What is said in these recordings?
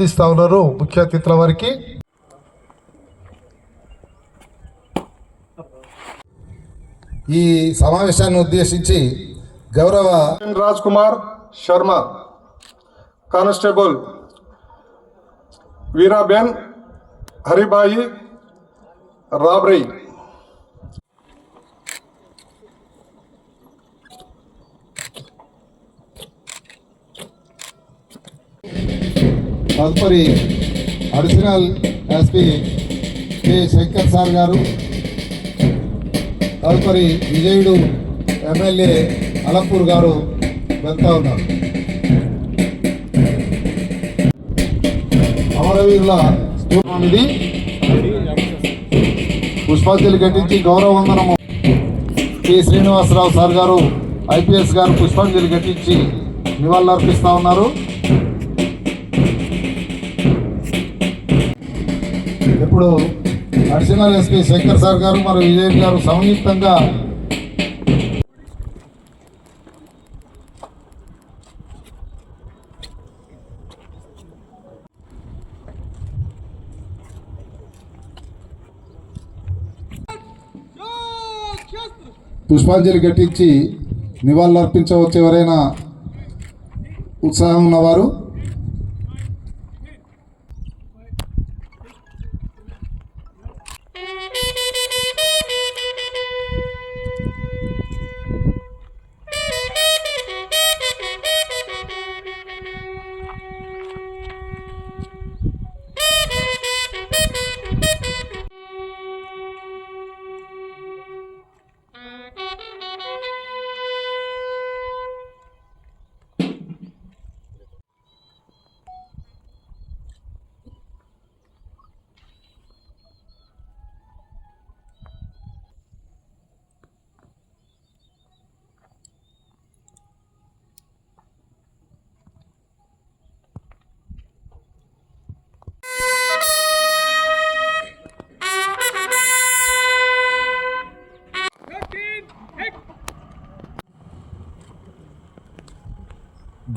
అందిస్తూ ఉన్నారు ముఖ్య అతిథుల వారికి. ఈ సమావేశాన్ని ఉద్దేశించి గౌరవ రాజ్ కుమార్ శర్మ కానిస్టేబుల్ వీరాబెన్ హరిబాయి రాబ్రీ తదుపరి additional SP K Shankar sir గారు తదుపరి విజయుడు ఎమ్మెల్యే అలంపూర్ గారు వెళ్తా ఉన్నారు. అమరవీరుల స్థూపం ఇది పుష్పాంజలి ఘటించి గౌరవ వందనము కె శ్రీనివాసరావు సార్ గారు ఐపీఎస్ గారు పుష్పాంజలి ఘటించి నివాళులర్పిస్తూ ఉన్నారు. ఇప్పుడు అడిషనల్ ఎస్పీ శంకర్ సార్ గారు మరియు విజయ్ గారు సంయుక్తంగా పుష్పాంజలి ఘటించి నివాళులర్పించవచ్చు ఎవరైనా ఉత్సాహం ఉన్నవారు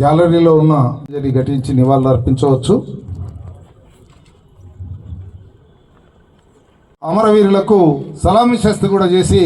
గ్యాలరీలో ఉన్న ఇది ఘటించి నివాళులు అర్పించవచ్చు. అమరవీరులకు సలామీ శస్తి కూడా చేసి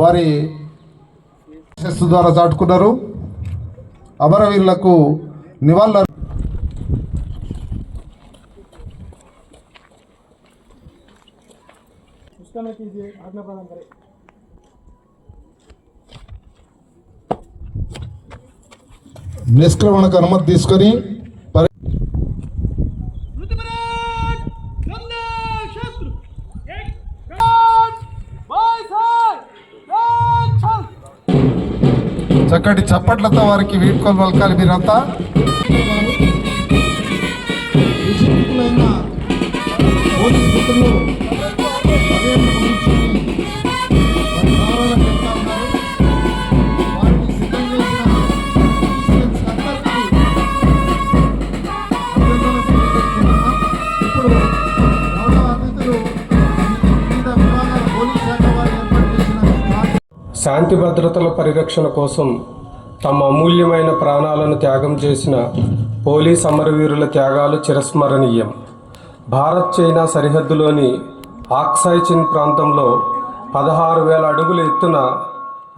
వారి శస్తి ద్వారా చాటుకున్నారు. అమరవీరులకు నివాళులు నిష్క్రమణకు అనుమతి తీసుకొని చక్కటి చప్పట్లతో వారికి వీడ్కోలు పలకాలి మీరంతా. పోలీసు శాంతి భద్రతల పరిరక్షణ కోసం తమ అమూల్యమైన ప్రాణాలను త్యాగం చేసిన పోలీస్ అమరవీరుల త్యాగాలు చిరస్మరణీయం. భారత్ చైనా సరిహద్దులోని ఆక్సాయ్ చిన్ ప్రాంతంలో పదహారు వేల అడుగుల ఎత్తున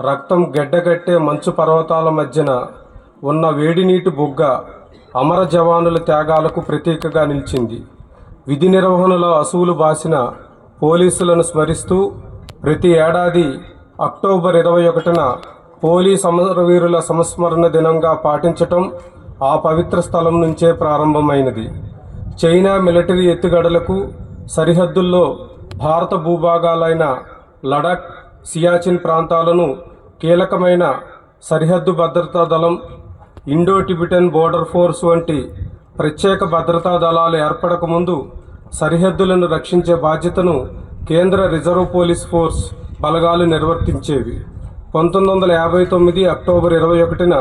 రక్తం గెడ్డగట్టే మంచు పర్వతాల మధ్యన ఉన్న వేడినీటి బొగ్గ అమర జవానుల త్యాగాలకు ప్రతీకగా నిలిచింది. విధి నిర్వహణలో అసువులు బాసిన పోలీసులను స్మరిస్తూ ప్రతి ఏడాది అక్టోబర్ ఇరవై ఒకటిన పోలీ సమరవీరుల సంస్మరణ దినంగా పాటించటం ఆ పవిత్ర స్థలం నుంచే ప్రారంభమైనది. చైనా మిలిటరీ ఎత్తుగడలకు సరిహద్దుల్లో భారత భూభాగాలైన లడాక్ సియాచిన్ ప్రాంతాలను కీలకమైన సరిహద్దు భద్రతా దళం ఇండో టిబిటన్ బోర్డర్ ఫోర్స్ వంటి ప్రత్యేక భద్రతా దళాలు ఏర్పడకముందు సరిహద్దులను రక్షించే బాధ్యతను కేంద్ర రిజర్వ్ పోలీస్ ఫోర్స్ బలగాలు నిర్వర్తించేవి. పంతొమ్మిది వందల యాభై తొమ్మిది అక్టోబర్ ఇరవై ఒకటిన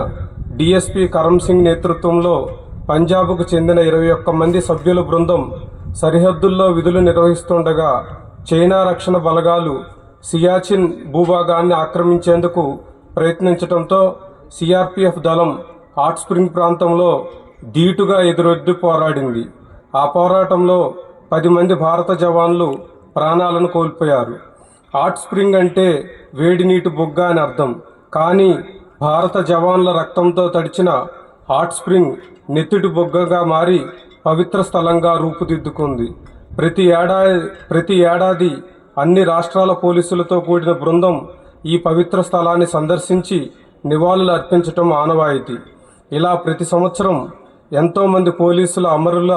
డిఎస్పి కరమ్ సింగ్ నేతృత్వంలో పంజాబ్కు చెందిన ఇరవై ఒక్క మంది సభ్యుల బృందం సరిహద్దుల్లో విధులు నిర్వహిస్తుండగా చైనా రక్షణ బలగాలు సియాచిన్ భూభాగాన్ని ఆక్రమించేందుకు ప్రయత్నించడంతో సిఆర్పిఎఫ్ దళం హాట్ స్ప్రింగ్ ప్రాంతంలో ధీటుగా ఎదురొద్దు పోరాడింది. ఆ పోరాటంలో పది మంది భారత జవాన్లు ప్రాణాలను కోల్పోయారు. హాట్ స్ప్రింగ్ అంటే వేడి నీటి బొగ్గ అని అర్థం. కానీ భారత జవాన్ల రక్తంతో తడిచిన హాట్ స్ప్రింగ్ నెత్తిటి బొగ్గగా మారి పవిత్ర స్థలంగా రూపుదిద్దుకుంది. ప్రతి ఏడాది ప్రతి ఏడాది అన్ని రాష్ట్రాల పోలీసులతో కూడిన బృందం ఈ పవిత్ర స్థలాన్ని సందర్శించి నివాళులు అర్పించటం ఆనవాయితీ. ఇలా ప్రతి సంవత్సరం ఎంతోమంది పోలీసుల అమరుల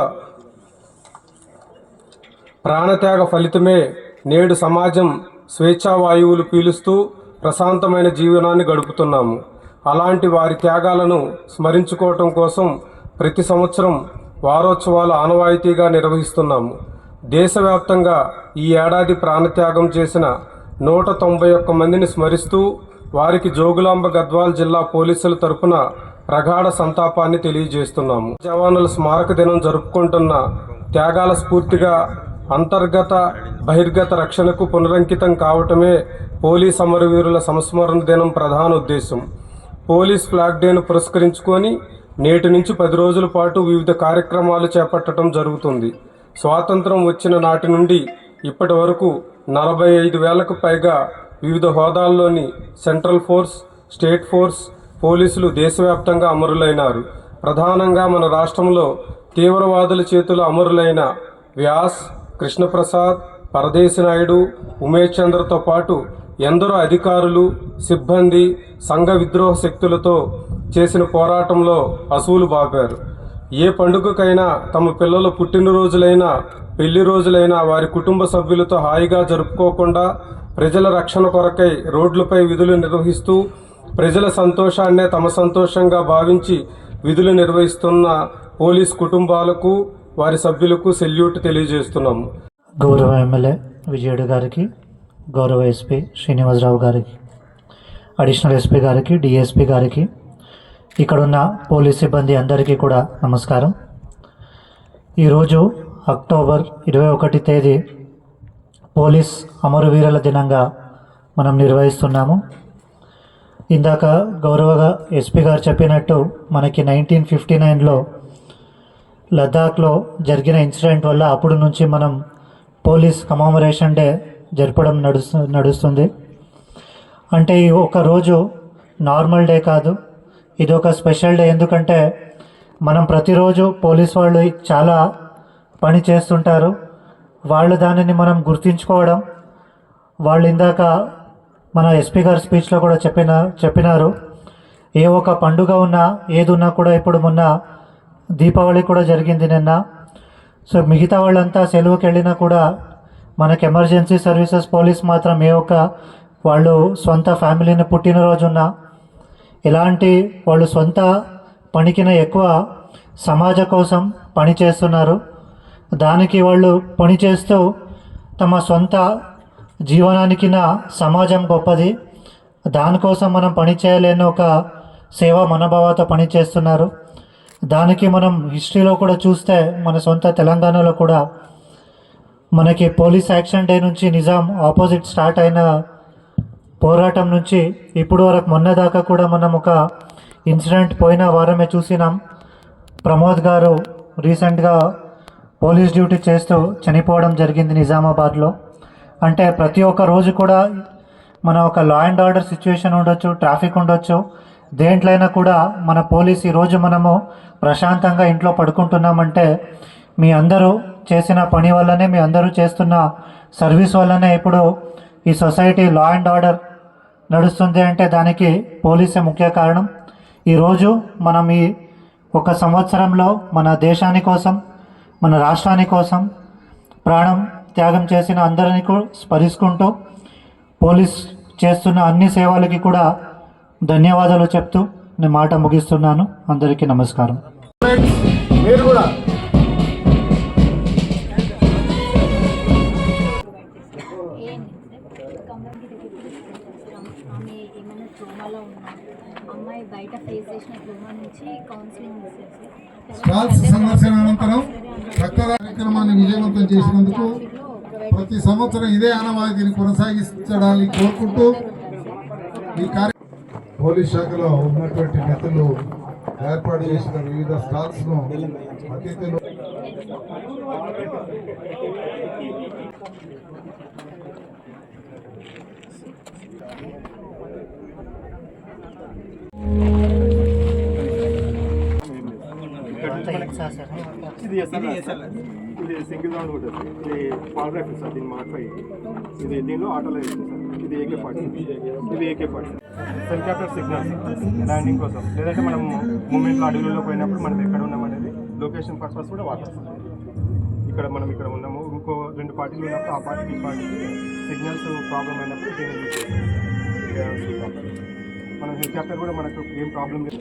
ప్రాణత్యాగ ఫలితమే నేడు సమాజం స్వేచ్ఛావాయువులు పీలుస్తూ ప్రశాంతమైన జీవనాన్ని గడుపుతున్నాము. అలాంటి వారి త్యాగాలను స్మరించుకోవటం కోసం ప్రతి సంవత్సరం వారోత్సవాలు ఆనవాయితీగా నిర్వహిస్తున్నాము. దేశవ్యాప్తంగా ఈ ఏడాది ప్రాణత్యాగం చేసిన నూట తొంభై ఒక్క మందిని స్మరిస్తూ వారికి జోగులాంబ గద్వాల్ జిల్లా పోలీసుల తరపున ప్రగాఢ సంతాపాన్ని తెలియజేస్తున్నాము. జవానుల స్మారక దినం జరుపుకుంటున్న త్యాగాల స్ఫూర్తిగా అంతర్గత బహిర్గత రక్షణకు పునరంకితం కావటమే పోలీస్ అమరవీరుల సంస్మరణ దినం ప్రధాన ఉద్దేశం. పోలీస్ ఫ్లాగ్ డేను పురస్కరించుకొని నేటి నుంచి పది రోజుల పాటు వివిధ కార్యక్రమాలు చేపట్టడం జరుగుతుంది. స్వాతంత్రం వచ్చిన నాటి నుండి ఇప్పటి వరకు నలభై ఐదు వేలకు పైగా వివిధ హోదాల్లోని సెంట్రల్ ఫోర్స్ స్టేట్ ఫోర్స్ పోలీసులు దేశవ్యాప్తంగా అమరులైనారు. ప్రధానంగా మన రాష్ట్రంలో తీవ్రవాదుల చేతులు అమరులైన వ్యాస్ కృష్ణప్రసాద్ పరదేశి నాయుడు ఉమేష్ చంద్రతో పాటు ఎందరో అధికారులు సిబ్బంది సంఘ విద్రోహ శక్తులతో చేసిన పోరాటంలో అసూలు బాపారు. ఏ పండుగకైనా తమ పిల్లల పుట్టినరోజులైనా పెళ్ళి రోజులైనా వారి కుటుంబ సభ్యులతో హాయిగా జరుపుకోకుండా ప్రజల రక్షణ కొరకై రోడ్లపై విధులు నిర్వహిస్తూ ప్రజల సంతోషాన్నే తమ సంతోషంగా భావించి విధులు నిర్వహిస్తున్న పోలీస్ కుటుంబాలకు వారి సభ్యులకు సెల్యూట్ తెలియజేస్తున్నాము గౌరవ ఎమ్మెల్యే విజయుడు గారికి గౌరవ ఎస్పీ శ్రీనివాసరావు గారికి అడిషనల్ ఎస్పీ గారికి డిఎస్పీ గారికి ఇక్కడున్న పోలీస్ సిబ్బంది అందరికీ కూడా నమస్కారం. ఈరోజు అక్టోబర్ ఇరవై ఒకటి తేదీ పోలీస్ అమరవీరుల దినంగా మనం నిర్వహిస్తున్నాము. ఇందాక గౌరవ ఎస్పీ గారు చెప్పినట్టు మనకి నైన్టీన్ ఫిఫ్టీ నైన్లో లద్దాఖ్లో జరిగిన ఇన్సిడెంట్ వల్ల అప్పుడు నుంచి మనం పోలీస్ కమామరేషన్ డే జరపడం నడుస్తు నడుస్తుంది. అంటే ఈ ఒక రోజు నార్మల్ డే కాదు. ఇది ఒక స్పెషల్ డే. ఎందుకంటే మనం ప్రతిరోజు పోలీస్ వాళ్ళు చాలా పని చేస్తుంటారు. వాళ్ళు దానిని మనం గుర్తించుకోవడం. వాళ్ళు ఇందాక మన ఎస్పీ గారి స్పీచ్లో కూడా చెప్పిన చెప్పినారు. ఏ ఒక పండుగ ఉన్నా ఏది ఉన్నా కూడా ఇప్పుడు మొన్న దీపావళి కూడా జరిగింది నిన్న. సో మిగతా వాళ్ళంతా సెలవుకి వెళ్ళినా కూడా మనకి ఎమర్జెన్సీ సర్వీసెస్ పోలీస్ మాత్రం ఏ ఒక్క వాళ్ళు సొంత ఫ్యామిలీని పుట్టినరోజున ఎలాంటి వాళ్ళు సొంత పనికిన ఎక్కువ సమాజ కోసం పని చేస్తున్నారు. దానికి వాళ్ళు పని చేస్తూ తమ సొంత జీవనానికి నా సమాజం గొప్పది. దానికోసం మనం పని చేయలేని ఒక సేవా మనోభావాతో పని చేస్తున్నారు. దానికి మనం హిస్టరీలో కూడా చూస్తే మన సొంత తెలంగాణలో కూడా మనకి పోలీస్ యాక్షన్ డే నుంచి నిజాం ఆపోజిట్ స్టార్ట్ అయిన పోరాటం నుంచి ఇప్పుడు వరకు మొన్న దాకా కూడా మనం ఒక ఇన్సిడెంట్ పోయిన వారమే చూసినాం. ప్రమోద్ గారు రీసెంట్గా పోలీస్ డ్యూటీ చేస్తూ చనిపోవడం జరిగింది నిజామాబాద్లో. అంటే ప్రతి ఒక్క రోజు కూడా మన ఒక లా అండ్ ఆర్డర్ సిచ్యువేషన్ ఉండొచ్చు ట్రాఫిక్ ఉండొచ్చు దేంట్లైనా కూడా మన పోలీస్ ఈరోజు మనము ప్రశాంతంగా ఇంట్లో పడుకుంటున్నామంటే మీ అందరూ చేసిన పని వల్లనే మీ అందరూ చేస్తున్న సర్వీస్ వల్లనే ఇప్పుడు ఈ సొసైటీ లా అండ్ ఆర్డర్ నడుస్తుంది అంటే దానికి పోలీసే ముఖ్య కారణం. ఈరోజు మనం ఈ ఒక సంవత్సరంలో మన దేశాని కోసం మన రాష్ట్రాని కోసం ప్రాణం త్యాగం చేసిన అందరినీ కూడా పోలీస్ చేస్తున్న అన్ని సేవలకి కూడా ధన్యవాదాలు చెప్తూ నేను మాట ముగిస్తున్నాను. అందరికీ నమస్కారం. మీరు కూడా. స్టాల్స్ సందర్శన అనంతరం రక్తదాన కార్యక్రమాన్ని విజయవంతం చేసినందుకు ప్రతి సంవత్సరం ఇదే ఆనవాయితీని కొనసాగించడాన్ని కోరుకుంటూ ఈ కార్య పోలీస్ శాఖలో ఉన్నటువంటి నేతలు ఏర్పాటు చేసిన వివిధ స్టాల్స్ను అతిథులు ఇది ఇది సింగిల్ రౌండ్ కూడా సార్. ఇది పవర్ రైఫిల్ సార్ దీన్ని మాడిఫై ఇది దీనిలో ఆటోలో వేస్తుంది సార్. ఇది ఏకే ఫార్టీ. ఇది AK forty. Helicopter signal landing కోసం. లేదంటే మనం మూమెంట్లో అడవులలో పోయినప్పుడు మనం ఎక్కడ ఉన్నాం అనేది లొకేషన్ పర్పస్ కూడా వాడతాం ఇక్కడ మనం ఇక్కడ ఉన్నాము. ఇంకో రెండు పార్టీలు ఉన్నప్పుడు ఆ పార్టీకి ఈ పార్టీకి సిగ్నల్స్ ప్రాబ్లం అయినప్పుడు దీన్ని యూజ్ చేస్తాం. మనం హెలికాప్టర్ కూడా మనకు ఏం ప్రాబ్లం లేదు.